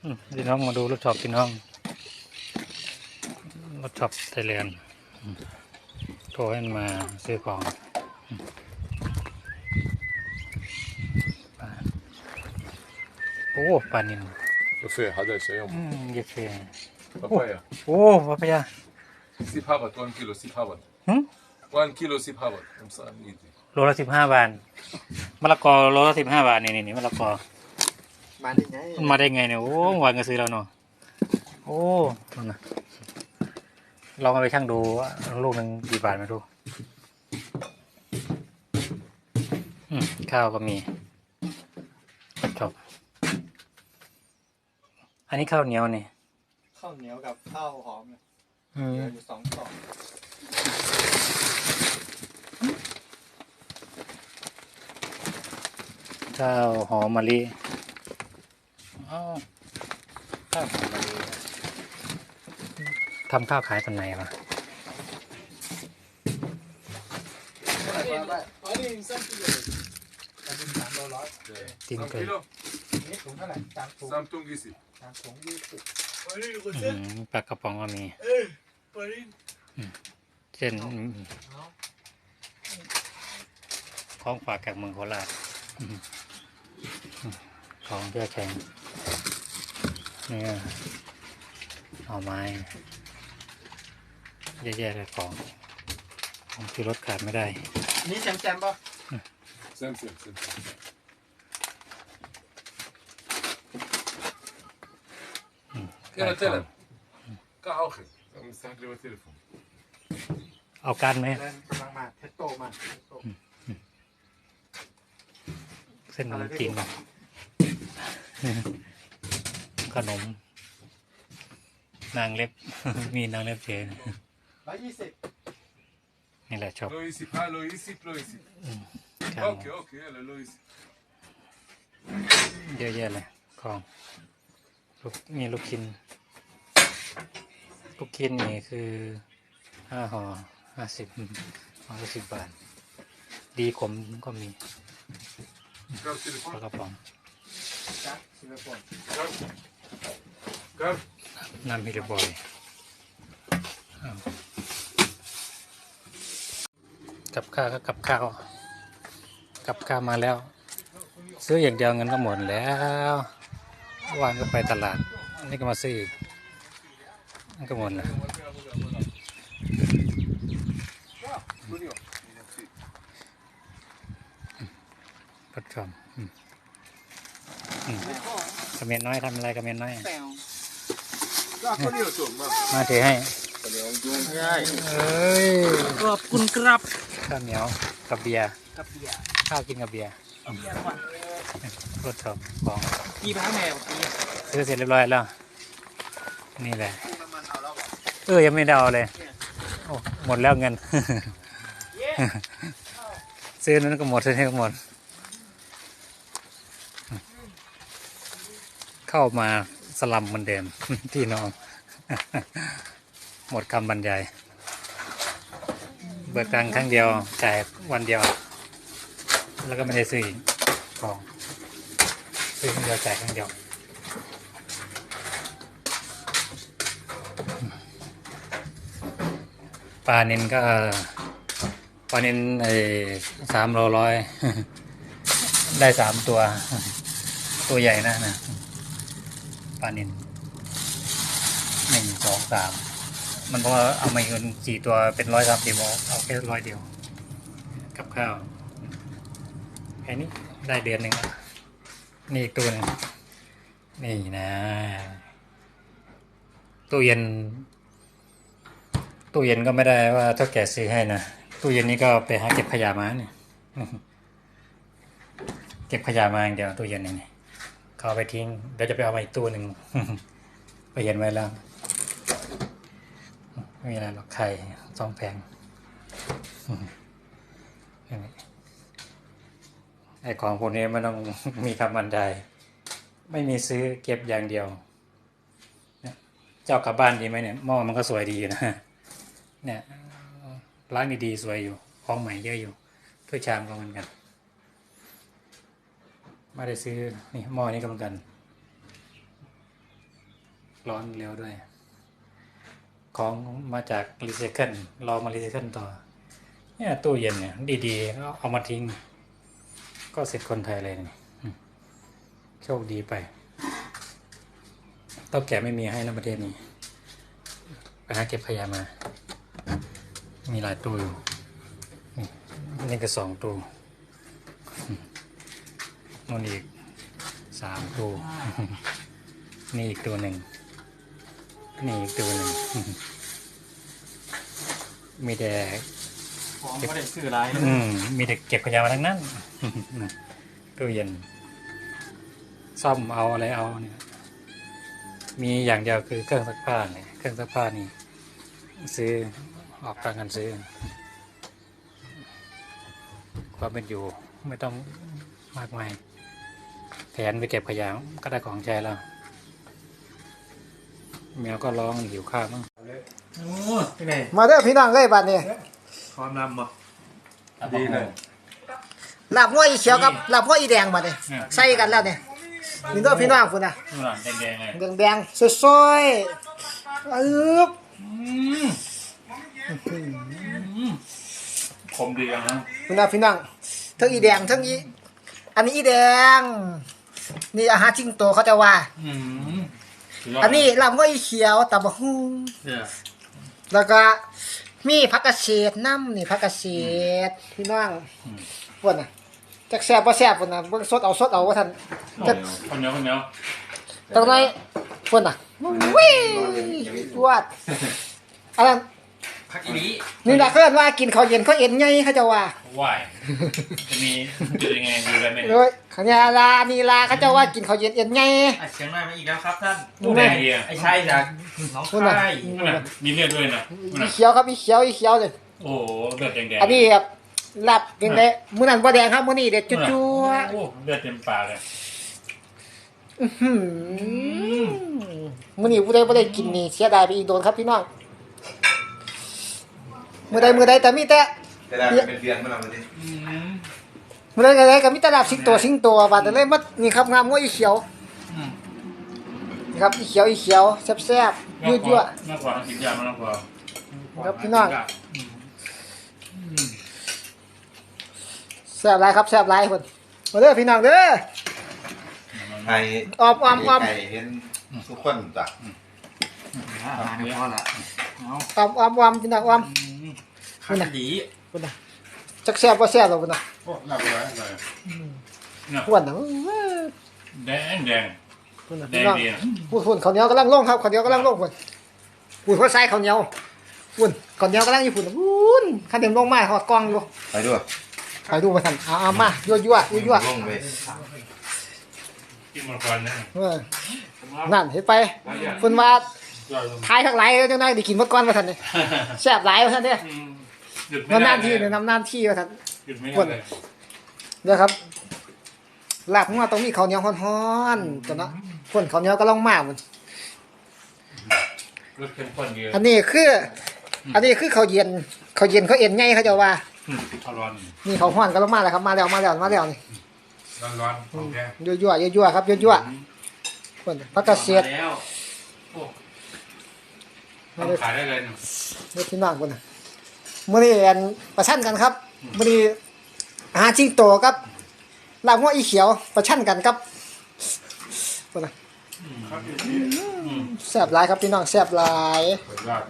อืมพี่น้องมาดูรถช็อปพี่น้องรถช็อปไทยแลนด์อืมโทรให้มันมาซื้อของอืมปลาโอ้ปลานิน Ungefähr hat er schon. อืมเยอะเค Papaya. โอ้ปลาพยา Sip Harvard, one kilo, sip Harvard. Hmm? One kilo, sip Harvard. I'm sorry, easy. โลละสิบห้าบาทมะละกอโลละสิบห้าบาทนี่นี่นี่มะละกอ มาได้ไงมันมาได้ไงเนี่ยโอ้วันก็ซื้อแล้วเนาะโอ้นั่นนะลองเอาไปชั่งดูว่าลูกหนึ่งกี่บาทไม่รู้อืมข้าวก็มีจบอันนี้ข้าวเหนียวนี่ข้าวเหนียวกับข้าวหอมเนี่ยอืมเหลืออยู่สองกล่องข้าวหอมมะลิ อ้าวข้าวหอมมะลิทำข้าวขายตอนไหนวะอันนี้สั้นกิโลอันนี้สามโลร้อยติน Sam เกิน kilo, นี่ถุงเท่าไหร่สามถุง Sam tung isi. สามถุงยี่สิบอืมปลากระป๋องก็มีเช่นอืมเอาของฝากจากเมืองโคราชอืมอืมของเพื่อแข่ง เนี่ยเอาไม้แย่ๆเลยของของที่รถขาดไม่ได้อันนี้แซมแซมป่ะ Sam, Sam, Sam. ขาย Ja, ของ tellen. Ga auch hin. Dan staat er wat telefoon. เอากันไหมเดินกำลังมาเทสโตมาเทสโตเส้นขนมจีน ขนม นางเล็บ มีนางเล็บเจนร้อยยี่สิบนี่แหละชอบ Lo isi, ha, lo isi, lo isi. ครับ Oké, oké, ja, lo isi. เยอะแยะเลยของลูกมีลูกชิ้นลูกชิ้นนี่คือห้าห่อห้าสิบห่อละสิบบาท ดีขมก็มี Ga ปลา telefoon. กระป๋องจ้ะสิบ น Ga. Ga. น้ำมิลบอยอ้าวกับข้าวก็กับข้าวกับข้าวมาแล้ว ซื้ออย่างเดียวเงินก็หมดแล้ววานก็ไปตลาดอันนี้ก็มาซื้ออีกมันก็หมดแล้วพัดชมอืมอืมกระเมียนน้อยทำอะไรกระเมียนน้อยแปว มาถือให้ Kan je ook doen. ใช่เอ้ยขอบคุณครับข้าวเหนียวกับเบียร์กับเบียร์ข้าวกินกับเบียร์เบียร์ก่อนรสชอบของกี่พ้าแมวกี่ซื้อเสร็จเรียบร้อยแล้ว นี่แหละน้ำมันเอาแล้วเหรอเออยังไม่ได้เอาเลยโอ้หมดแล้วเงินเย้ซื้อนั้นก็หมดซื้อนี้ก็หมด เข้ามาส ลัมเหมือนเดิมพี่น้อง หมดคำบรรยาย เบิกตังค์ครั้งเดียวจ่ายวันเดียว แล้วก็ไม่ได้ซื้อของซื้อครั้งเดียวจ่ายครั้งเดียวปลานินก็ปลานินไอ้สามโลร้อยได้สามตัว ตัวใหญ่นะนะ ปลานินหนึ่งสองสามมันเพราะเอามาอีกสี่ตัวเป็นร้อยสามสิบเอาแค่ร้อยเดียว กับข้าวแค่นี้ได้เดือนหนึ่งนี่อีกตัวหนึ่งนี่นะตู้เย็นตู้เย็นก็ไม่ได้ว่าเท่าแก่ซื้อให้นะตู้เย็นนี้ก็ไปหาเก็บขยะมาเนี่ยเก็บขยะมาอย่างเดียวตู้เย็นนี่ เขาเอาไปทิ้งเดี๋ยวจะไปเอามาอีกตู้หนึ่งไปเห็นไว้แล้วไม่มีอะไรหรอกไข่สองแผงไอของพวกนี้ไม่ต้องมีคำบรรยายไม่มีซื้อเก็บอย่างเดียวเจ้ากลับบ้านดีไหมเนี่ยหม้อมันก็สวยดีนะเนี่ยร้านดีๆสวยอยู่ของใหม่เยอะอยู่ถ้วยชามก็เหมือนกัน ไม่ได้ซื้อ นี่หม้อนี้ก็เหมือนกัน ร้อนเร็วด้วย ของมาจากรีไซเคิลรอมารีไซเคิลต่อ เนี่ยตู้เย็นเนี่ย ดีๆก็เอามาทิ้ง ก็เสร็จคนไทยเลยนี่โชคดีไปเต้าแก่ไม่มีให้นะประเทศนี้ไปหาเก็บขยะมา มีหลายตู้อยู่นี่ก็สองตู้ นู่นอีกสามตู้นี่อีกตัวหนึ่ง นี่อีกตัวหนึ่ง มีแต่ของไม่ได้ซื้ออะไรอืมมีแต่เก็บขยะมาทั้งนั้นตู้เย็น ซ่อมเอาอะไรเอาเนี่ย มีอย่างเดียวคือเครื่องซักผ้าเนี่ย เครื่องซักผ้านี่ ซื้อออกตังค์กันซื้อ ความเป็นอยู่ไม่ต้องมากมาย แทนไปเก็บขยะก็ได้ของใช้แล้วแมวก็ร้องหิวข้าวมั้งโอ้ที่ไหนมาเด้อพี่น้องเอ้ยบัดนี้ความนำบ่ดีเลยลาบง้อยอีเขียวกับลาบง้อยอีแดงบัดนี้ใส่กันแล้วเนี่ยนี่เด้อพี่น้องคุณน่ะนู่นน่ะแดงๆเลยแดงๆสวยๆอึ๊บคมดีนะคุณน่ะพี่น้องทั้งอีแดงทั้งอีอันนี้อีแดง นี่อาหารจิงโตเขาจะว่า อืมอันนี้ลาบง้อยอีเขียวตับะฮู้เนี่ยแล้วก็มีผักกระเฉดน้ำนี่ผักกระเฉดพี่น้องพวกน่ะจักแซ่บบ่แซ่บพุ่นน่ะเบิ่งสดเอาสดเอาว่าท่านจักคนเหนียวคนเหนียวตรงไหนพุ่นน่ะวิ่งวดอันนั้น พักอีนี้ นี่ล่ะเขาเอิ้นว่ากินข้าวเย็นข้าวเอ็นไงเขาจะว่า ว่ายจะมีอยู่ยังไงอยู่ได้ไหมโดยขญาลานี่ลาเขาจะว่ากินข้าวเย็นเอ็นไง อะเชียงใหม่มาอีกแล้วครับท่านตู้แดงดีอะไอ้ชายจากน้องพุ่นน่ะค่ายนั่นน่ะมีเลือดด้วยนะนั่นอีน่ะเขียวครับอีเขียวอีเขียวเลยโอ้โหเลือดแดงๆอันนี้ครับลาบเป็นไงมื้อนั้นบ่แดงครับมื้อนี้เด็ดจุ๊นั่นน่ะๆโอ้เลือดเต็มปากเลยอื้อหือมื้อนี้ผู้ใดบ่ได้กินนี่เสียดายไปอีกโดนครับพี่น้องมื้อใดมื้อใดแต่มีแต่ จะได้เป็นเดือนเมื่อไหร่มาดิอืมมื้อใดก็ได้ก็มีแต่ลาบสิงโตสิงโตบาดแต่เลยมานี่ครับงามงัวอีเขียวอืมนี่ครับอีเขียวอีเขียวแซ่บๆยั่วมากกว่าสิบอย่างมากกว่าครับพี่น้องๆแซ่บหลายครับแซ่บหลายคนมาเด้อพี่น้องเด้อไทยออมออมออมไก่เห็นทุกคนจ้ะอ่าไม่พอละเอาออมออมออมพี่น้องออมพักอีนี้ พุ่นน่ะจักแซ่บบ่แซ่บหรอกพุ่นน่ะโอ้หลับเลยเลยเนี่ยพุ่นน่ะแดงแดงพุ่นน่ะแดพี่งน้องดีอะพุ่นพุ่นข้าวเหนียวกำลังลงครับข้าวเหนียวกำลังลงพุ่นพุ่นเขาใส่ข้าวเหนียวพุ่นข้าวเหนียวกำลังอยู่พุ่นน่ะพุ่นข้าวเหนียวลงมาหอดกล้องอยู่ไปด้วยไปดูมาท่านเอาเอามายั่วยั่วยั่วยั่วลงไปกินหมดก่อนนะเออนั่นเห็นไปพุ่นว่าทายทั้งหลายแล้วจังได๋ได้กินหมดก่อนว่าท่านนี่แซ่บหลายว่าท่านเด้ออืม หยุดไม่ได้นานๆทีเนี่ยนานๆทีว่าท่านหยุดไม่ได้เลยเด้อครับลาบงัวต้องมีข้าวเหนียวฮ้อนๆตัวเนาะพุ่นข้าวเหนียวก็ลองมาพุ่นรสเข้มข้นเยอะอันนี้คือ อันนี้คือข้าวเย็นข้าวเย็น เขาวเอ็นไงเขาจะว่าอืมอร่อยนี่ข้าวฮ้อนก็ลงมาแล้วครับมาแล้วมาแล้วมาแล้วนี่ร้อนๆของแกยั่วยั่วยั่วยั่วครับยั่วยั่วพุ่นพักเกษตรมาแล้วโอ้ทำขายได้เลยเนี่ยเด็กพี่น้องพุ่นน่ะ มื่อนี้อันประชันกันครับมื่อนี้อาหารจิงโตกับลาบงัวอีเขียวประชันกันครับคนนะแซ่บหลายครับพี่น้องแซ่บหลายสุดยอด